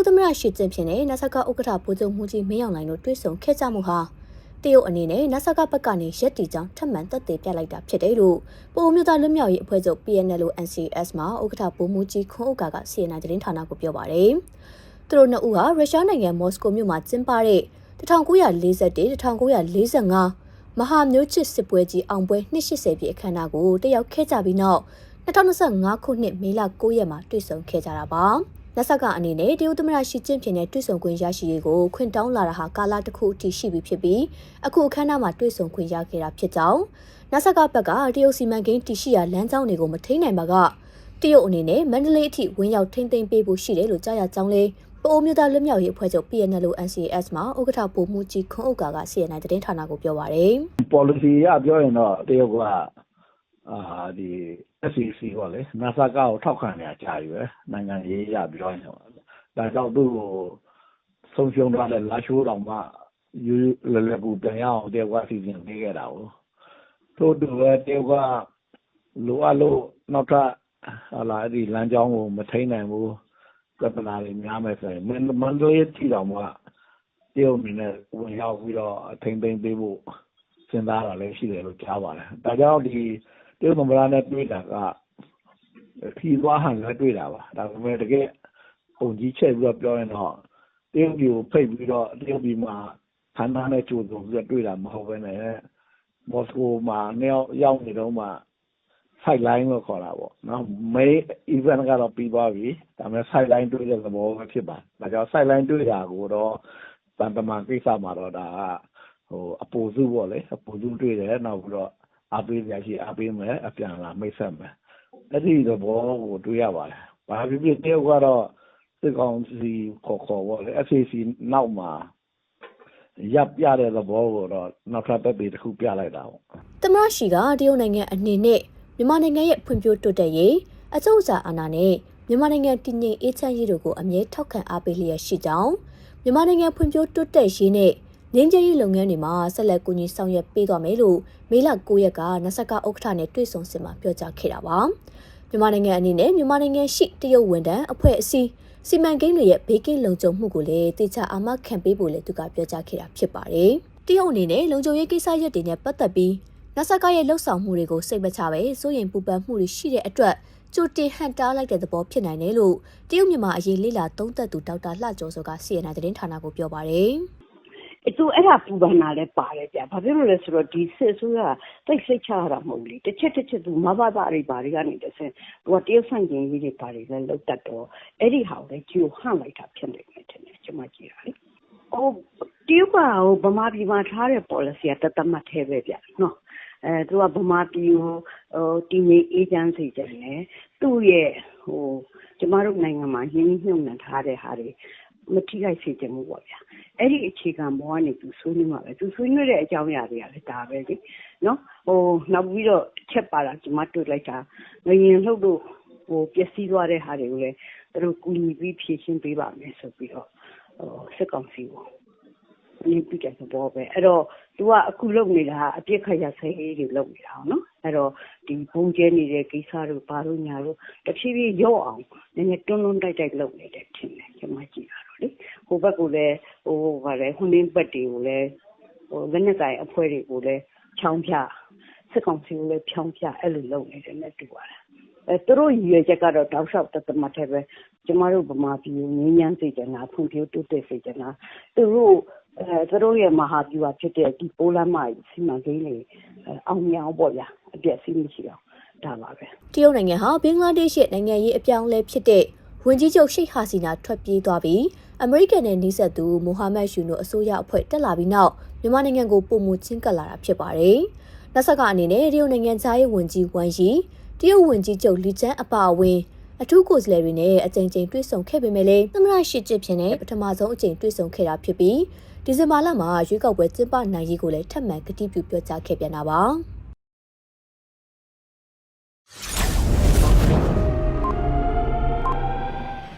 ရုတ်သမ္မတရှီကျင်းဖျင်နဲ့နဆကဥက္ကဋ္ဌဗိုလ်ချုပ်မှုကြီးမင်းအောင်လှိုင်တို့တွေ့ဆုံခဲ့ကြမှုဟာတရုတ်အနေနဲ့နဆကဘက်ကနေရက်တီကြောင်ထပ်မံတက်သေးပြလိုက်တာဖြစ်တယ်လို့ပုံမျိုးသားလွတ်မြောက်ရေးအဖွဲ့ချုပ် PNL NCS မှာဥက္ကဋ္ဌဗိုလ်မှူးကြီးခွန်ဥက္ကာက CNN သတင်းဌာနကိုပြောပါတယ်။သူတို့နှစ်ဦးဟာရုရှားနိုင်ငံမော်စကိုမြို့မှာကျင်းပတဲ့1941-1945မဟာမျိုးချစ်စစ်ပွဲကြီးအောင်ပွဲ280ပြည့်အခမ်းအနားကိုတက်ရောက်ခဲ့ကြပြီးနောက်2025ခုနှစ်မေလ9ရက်မှာတွေ့ဆုံခဲ့ကြတာပါ။ လက်ဆက်ကအနေနဲ့တရုတ်သမ္မတရှီကျင်းဖျင်နဲ့တွေ့ဆုံခွင့်ရရှိရေးကိုခွင့်တောင်းလာတာဟာကာလတစ်ခုအထိရှိပြီဖြစ်ပြီးအခုအခမ်းအနားမှာတွေ့ဆုံခွင့်ရခဲ့တာဖြစ်ကြောင်းနဆက်ကဘက်ကတရုတ်စီမံကိန်းတရှိရာလမ်းကြောင်းတွေကိုမထိန်နိုင်ပါကတရုတ်အနေနဲ့မန္တလေးအထိဝင်းရောက်ထိမ့်သိမ်းပေးဖို့ရှိတယ်လို့ကြားရကြောင်းလေးပိုးမျိုးသားလွတ်မြောက်ရေးအဖွဲ့ချုပ် PNL NCS မှာဥက္ကဋ္ဌဗိုလ်မှူးကြီးခွန်ဥက္ကာက CNN သတင်းဌာနကိုပြောပါရယ် policy ရပြောရင်တော့တရုတ်ကအာဒီ SEC ပေါ့လေ NASA ကိုထောက်ခံနေကြပြီပဲနိုင်ငံရေးရပြောရင်တော့ဒါကြောင့်သူ့ကိုဆုံးရှုံးသွားတဲ့လာရှိုးတော်မှယူလလကူပြန်ရအောင်တရုတ်ကစီစဉ်ပေးခဲ့တာကိုထို့တူပဲတရုတ်ကလိုအပ်လို့နောက်ထပ်ဟာလာဒီလမ်းကြောင်းကိုမထိန်နိုင်ဘူးပြဿနာတွေများမယ်ဆိုရင်မန္တလေးထိတော်မှတရုတ်အနေနဲ့ဝင်ရောက်ပြီးတော့အထိန်သိမ်းပေးဖို့စဉ်းစားတာလည်းရှိတယ်လို့ကြားပါတယ်။ဒါကြောင့်ဒီ တရုတ်သမ္မတနဲ့တွေ့တာကခီးသွားဟန်လည်းတွေ့တာပါ။ဒါပေမဲ့တကယ်ပုံကြီးချက်ပြီးတော့ပြောရင်တော့တရုတ်ပြည်ကိုဖိတ်ပြီးတော့တရုတ်ပြည်မှာခန္ဓာနဲ့ကြိုးစုံပြီးတော့တွေ့တာမဟုတ်ဘဲနဲ့မော်စကိုမှာနှစ်ယောက်ရောက်နေတော့မှ side line လို့ခေါ်တာပေါ့နော် main event ကတော့ပြီးသွားပြီဒါပေမဲ့ side line တွေ့တဲ့သဘောပဲဖြစ်ပါတယ်ဒါကြောင့် side line တွေ့တာကိုတော့တန်တမာကိစ္စမှာတော့ဒါကဟိုအပူစုပေါ့လေအပူစုတွေ့တယ်နောက်ပြီးတော့ အားပေးရရှိအားပေးမယ်အပြန်လာမိတ်ဆက်မယ်အဲ့ဒီသဘောကိုတွေ့ရပါတယ်ဘာဖြစ်ဖြစ်တယောက်ကတော့စစ်ကောင်စီခေါ်ခေါ်ပေါ့လေ FCC နောက်မှာရပ်ပြတဲ့သဘောကိုတော့နောက်ထပ်သက်သေတစ်ခုပြလိုက်တာပေါ့သမ္မတရှီကတရုတ်နိုင်ငံအနေနဲ့မြန်မာနိုင်ငံရဲ့ဖွံ့ဖြိုးတိုးတက်ရေးအကျုံးစာအာဏာနဲ့မြန်မာနိုင်ငံတည်ငြိမ်အေးချမ်းရေးတို့ကိုအမြဲထောက်ခံအားပေးလျက်ရှိကြောင်းမြန်မာနိုင်ငံဖွံ့ဖြိုးတိုးတက်ရေးနဲ့ ငင်းကြေးရေးလုပ်ငန်းတွေမှာဆက်လက်ကူညီဆောင်ရွက်ပေးသွားမယ်လို့မေလ9ရက်ကနဆက်ကဥက္ကဋ္ဌနဲ့တွေ့ဆုံစင်မှာပြောကြားခဲ့တာပါမြန်မာနိုင်ငံအနေနဲ့မြန်မာနိုင်ငံရှိတရုတ်ဝန်ထမ်းအဖွဲ့အစည်းစီမံကိန်းတွေရဲ့ဘေးကင်းလုံခြုံမှုကိုလည်းတေချာအာမခံပေးဖို့လည်းသူကပြောကြားခဲ့တာဖြစ်ပါတယ်တရုတ်အနေနဲ့လုံခြုံရေးကိစ္စရပ်တွေနဲ့ပတ်သက်ပြီးနဆက်ကရဲ့လှုပ်ဆောင်မှုတွေကိုစိတ်မချပဲစိုးရင်ပူပန်မှုတွေရှိတဲ့အတွက်ကြိုတင်ဟန်တားလိုက်တဲ့သဘောဖြစ်နိုင်တယ်လို့တရုတ်မြန်မာအရေးလေ့လာသုံးသပ်သူဒေါက်တာလှကျော်စောက CNN သတင်းဌာနကိုပြောပါတယ် အတူအဲ့ဒါပူပန်တာလည်းပါတယ်ဗျ။ဘာဖြစ်လို့လဲဆိုတော့ဒီစစ်ဆိုးကတိတ်စိတ်ချရတာမဟုတ်လေ။တစ်ချက်တစ်ချက်သူမဘာသာတွေဘာတွေကနေတဆင်သူကတရုတ်ဆိုင်ရင်ကြီးတွေဘာတွေလဲလောက်တတ်တော့အဲ့ဒီဟာကိုလည်းကြိုဟန့်လိုက်တာဖြစ်နေတယ်ထင်တယ်ကျွန်မကြည့်တာလေ။ဟိုတရုတ်ကဟိုဗမာပြည်မှာထားတဲ့ policy ကတသက်မှတ်သေးပဲဗျနော်။အဲသူကဗမာပြည်ကိုဟိုတီမီအေဂျင့်စီကျန်တယ်သူ့ရဲ့ဟိုကျမတို့နိုင်ငံမှာရင်းနှီးမြှုပ်နှံထားတဲ့ဟာတွေမထိခိုက်စေချင်ဘူးပေါ့ဗျာ အဲ့ဒီအခြေခံဘောကနေသူဆွေးနွေးမှာပဲသူဆွေးနွေးတဲ့အကြောင်းအရာတွေကလည်းဒါပဲလေနော်ဟိုနောက်ပြီးတော့ချက်ပါတာကျမတွေ့လိုက်တာငရင်လှုပ်လို့ဟိုပျက်စီးသွားတဲ့ဟာတွေကိုလည်းသူတို့ကူညီပြီးဖြည့်ရှင်းပေးပါမယ်ဆိုပြီးတော့ဟိုစစ်ကောင်စီကိုနင်းပြတဲ့သဘောပဲအဲ့တော့သူကအခုလုပ်နေတာအပြစ်ခတ်ရဆဲရေးတွေလုပ်နေတာဟုတ်နော်အဲ့တော့ဒီဘုံကျဲနေတဲ့ကိစ္စတို့ဘာလို့ညာလို့တဖြည်းဖြည်းရော့အောင်နည်းနည်းတွန်းတွန်းတိုက်တိုက်လုပ်နေတယ်ထင်တယ်ကျွန်မကြည့်တာတော့ လေဟိုဘက်ကလည်းဟိုဗါလဲဟွန်းင်းဘက်တွေကိုလည်းဟိုလက်နက်ကိုင်အဖွဲ့တွေကိုလည်းချောင်းပြစစ်ကောင်စီကိုလည်းဖြောင်းပြအဲ့လိုလုပ်နေတယ်နဲ့တူပါတယ်အဲသူတို့ရည်ရွယ်ချက်ကတော့တောက်လျှောက်တသမတ်ထဲပဲကျမတို့ဗမာပြည်ကိုငြင်းညမ်းစေချင်တာဖွံ့ဖြိုးတိုးတက်စေချင်တာသူတို့အဲသူတို့ရဲ့မဟာဗျူဟာဖြစ်တဲ့ဒီပိုးလမ်းမစီမံကိန်းတွေအောင်မြင်အောင်ပေါ့ဗျာအပြည့်အစည်းမရှိအောင်ဒါပါပဲတရုတ်နိုင်ငံဟာဘင်္ဂလားဒေ့ရှ်ရဲ့နိုင်ငံရေးအပြောင်းအလဲဖြစ်တဲ့ ဝန်ကြီးချုပ်ရှိတ်ဟာစီနာထွက်ပြေးသွားပြီးအမေရိကန်နဲ့နှိစက်သူမိုဟာမက်ယူနိုအစိုးရအဖွဲ့တက်လာပြီးနောက်မြန်မာနိုင်ငံကိုပုံမှုချင်းကပ်လာတာဖြစ်ပါတယ်။နောက်ဆက်ကအနေနဲ့တရုတ်နိုင်ငံသားရေးဝန်ကြီးဝမ်ယီတရုတ်ဝန်ကြီးချုပ်လီကျန်းအပါအဝင်အထူးကိုယ်စားလှယ်တွေနဲ့အကြိမ်ကြိမ်တွေ့ဆုံခဲ့ပေမဲ့လည်းသမ္မတရှီကျစ်ဖြစ်တဲ့ပထမဆုံးအကြိမ်တွေ့ဆုံခဲ့တာဖြစ်ပြီးဒီဇင်ဘာလမှာရွေးကောက်ပွဲကျင်းပနိုင်ရေးကိုလည်းထပ်မံကတိပြုပြောကြားခဲ့ပြန်တာပါ။